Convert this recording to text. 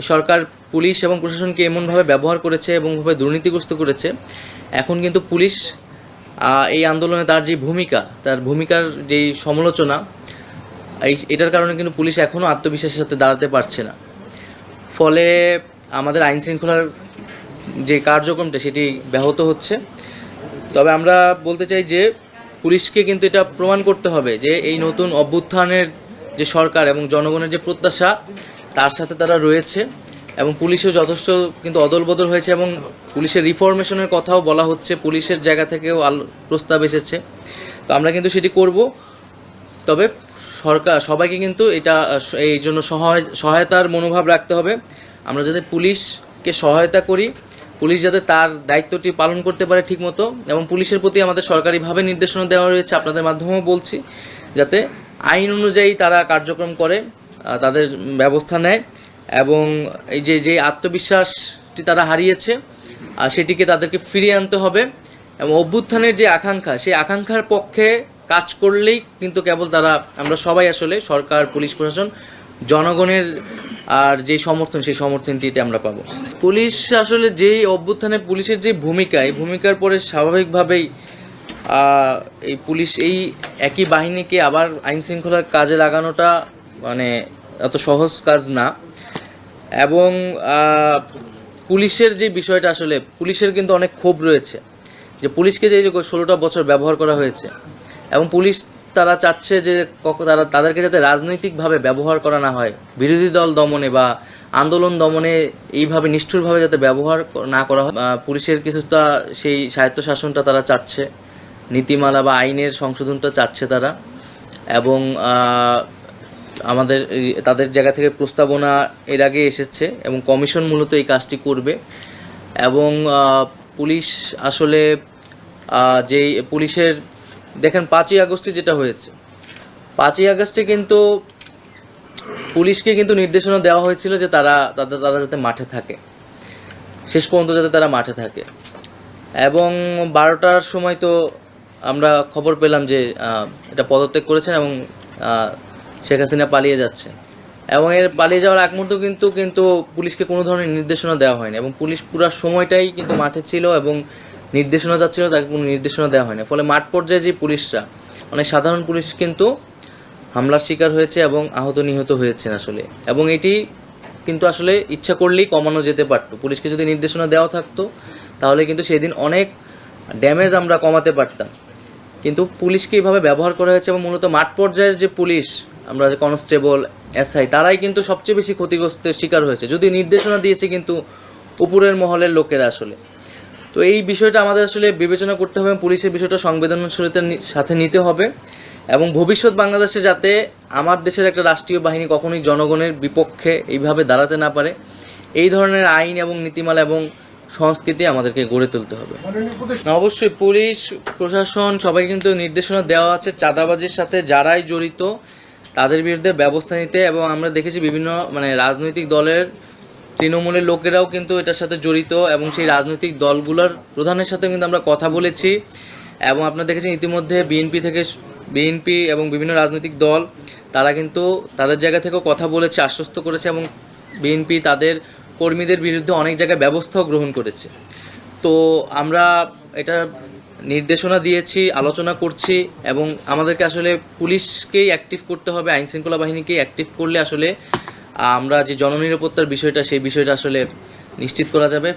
সরকার, police এবং প্রশাসনকে এমনভাবে ব্যবহার করেছে এবং ভাবে দুর্নীতিগ্রস্ত করেছে। এখন কিন্তু পুলিশ এই আন্দোলনে তার যে ভূমিকা, তার ভূমিকার যেই সমালোচনা, এই, এটার কারণে কিন্তু পুলিশ এখনও আত্মবিশ্বাসের সাথে দাঁড়াতে পারছে না। ফলে আমাদের আইন শৃঙ্খলার যে কার্যক্রমটা, সেটি ব্যাহত হচ্ছে। তবে আমরা বলতে চাই যে, পুলিশকে কিন্তু এটা প্রমাণ করতে হবে যে, এই নতুন অভ্যুত্থানের যে সরকার এবং জনগণের যে প্রত্যাশা তার সাথে তারা রয়েছে এবং পুলিশও যথেষ্ট কিন্তু অদল বদল হয়েছে এবং পুলিশের রিফরমেশনের কথাও বলা হচ্ছে। পুলিশের জায়গা থেকেও আল, প্রস্তাব এসেছে। তো আমরা কিন্তু সেটি করব। তবে সরকার, সবাইকে কিন্তু এটা, এই জন্য সহায়, সহায়তার মনোভাব রাখতে হবে। আমরা যাতে পুলিশকে সহায়তা করি, পুলিশ যাতে তার দায়িত্বটি পালন করতে পারে ঠিকমতো এবং পুলিশের প্রতি আমাদের সরকারিভাবে নির্দেশনা দেওয়া রয়েছে, আপনাদের মাধ্যমেও বলছি, যাতে আইন অনুযায়ী তারা কার্যক্রম করে। তাদের ব্যবস্থা নেয় এবং এই যে যে আত্মবিশ্বাসটি তারা হারিয়েছে আর সেটিকে তাদেরকে ফিরিয়ে আনতে হবে এবং অভ্যুত্থানের যে আকাঙ্ক্ষা, সেই আকাঙ্ক্ষার পক্ষে কাজ করলেই কিন্তু কেবল তারা, আমরা সবাই আসলে সরকার, পুলিশ প্রশাসন, জনগণের, আর যে সমর্থন, সেই সমর্থনটিতে আমরা পাবো। পুলিশ আসলে যেই অভ্যুত্থানে, পুলিশের যে ভূমিকা, এই ভূমিকার পরে স্বাভাবিকভাবেই এই পুলিশ এই একই বাহিনীকে আবার আইন শৃঙ্খলার কাজে লাগানোটা মানে এত সহজ কাজ না। এবং পুলিশের যে বিষয়টা আসলে, পুলিশের কিন্তু অনেক ক্ষোভ রয়েছে যে পুলিশকে যে ষোলোটা বছর ব্যবহার করা হয়েছে এবং পুলিশ তারা চাচ্ছে যে তারা, তাদেরকে যাতে রাজনৈতিকভাবে ব্যবহার করা না হয়, বিরোধী দল দমনে বা আন্দোলন দমনে এইভাবে নিষ্ঠুরভাবে যাতে ব্যবহার না করা হয় পুলিশের কিছুটা সেই স্বায়ত্তশাসনটা তারা চাচ্ছে, নীতিমালা বা আইনের সংশোধনটা চাচ্ছে তারা এবং আমাদের তাদের জায়গা থেকে প্রস্তাবনা এর আগে এসেছে এবং কমিশন মূলত এই কাজটি করবে। এবং পুলিশ আসলে যেই পুলিশের, দেখেন পাঁচই আগস্টে যেটা হয়েছে, পাঁচই আগস্টে কিন্তু পুলিশকে কিন্তু নির্দেশনা দেওয়া হয়েছিল যে তারা, তাদের, তারা যাতে মাঠে থাকে। শেষ পর্যন্ত যাতে তারা মাঠে থাকে। এবং বারোটার সময় তো আমরা খবর পেলাম যে এটা পদত্যাগ করেছেন এবং শেখ হাসিনা পালিয়ে যাচ্ছে। এবং এর পালিয়ে যাওয়ার আগ মুহূর্ত কিন্তু কিন্তু পুলিশকে কোনো ধরনের নির্দেশনা দেওয়া হয়নি এবং পুলিশ পুরো সময়টাই কিন্তু মাঠে ছিল এবং নির্দেশনা যাচ্ছিল, তাকে কোনো নির্দেশনা দেওয়া হয়নি। ফলে মাঠ পর্যায়ে যে পুলিশরা অনেক সাধারণ পুলিশ কিন্তু হামলার শিকার হয়েছে এবং আহত নিহত হয়েছেন আসলে। এবং এটি কিন্তু আসলে ইচ্ছা করলেই কমানো যেতে পারতো। পুলিশকে যদি নির্দেশনা দেওয়া থাকতো, তাহলে কিন্তু সেদিন অনেক ড্যামেজ আমরা কমাতে পারতাম। কিন্তু পুলিশকে এইভাবে ব্যবহার করা হয়েছে এবং মূলত মাঠ পর্যায়ের যে পুলিশ আমরা কনস্টেবল, এসআই, তারাই কিন্তু সবচেয়ে বেশি ক্ষতিগ্রস্তের শিকার হয়েছে। যদি নির্দেশনা দিয়েছে কিন্তু উপরের মহলের লোকেরা আসলে। তো এই বিষয়টা আমাদের আসলে বিবেচনা করতে হবে পুলিশের বিষয়টা সংবেদনশীলতার সাথে নিতে হবে এবং ভবিষ্যৎ বাংলাদেশে যাতে আমার দেশের একটা রাষ্ট্রীয় বাহিনী কখনোই জনগণের বিপক্ষে এইভাবে দাঁড়াতে না পারে, এই ধরনের আইন এবং নীতিমালা এবং সংস্কৃতি আমাদেরকে গড়ে তুলতে হবে। অবশ্যই পুলিশ, প্রশাসন সবাই কিন্তু নির্দেশনা দেওয়া আছে। চাঁদাবাজির সাথে যারাই জড়িত তাদের বিরুদ্ধে ব্যবস্থা নিতে এবং আমরা দেখেছি বিভিন্ন মানে রাজনৈতিক দলের তৃণমূলের লোকেরাও কিন্তু এটার সাথে জড়িত এবং সেই রাজনৈতিক দলগুলোর প্রধানের সাথে কিন্তু আমরা কথা বলেছি এবং আপনারা দেখেছেন ইতিমধ্যে বিএনপি থেকে বিএনপি এবং বিভিন্ন রাজনৈতিক দল, তারা কিন্তু তাদের জায়গা থেকেও কথা বলেছে, আশ্বস্ত করেছে এবং বিএনপি তাদের কর্মীদের বিরুদ্ধে অনেক জায়গায় ব্যবস্থাও গ্রহণ করেছে। তো আমরা এটা নির্দেশনা দিয়েছি, আলোচনা করছি এবং আমাদেরকে আসলে পুলিশকেই অ্যাক্টিভ করতে হবে, আইন শৃঙ্খলা বাহিনীকেই অ্যাক্টিভ করলে আসলে আমরা যে জননিরাপত্তার বিষয়টা, সেই বিষয়টা আসলে নিশ্চিত করা যাবে।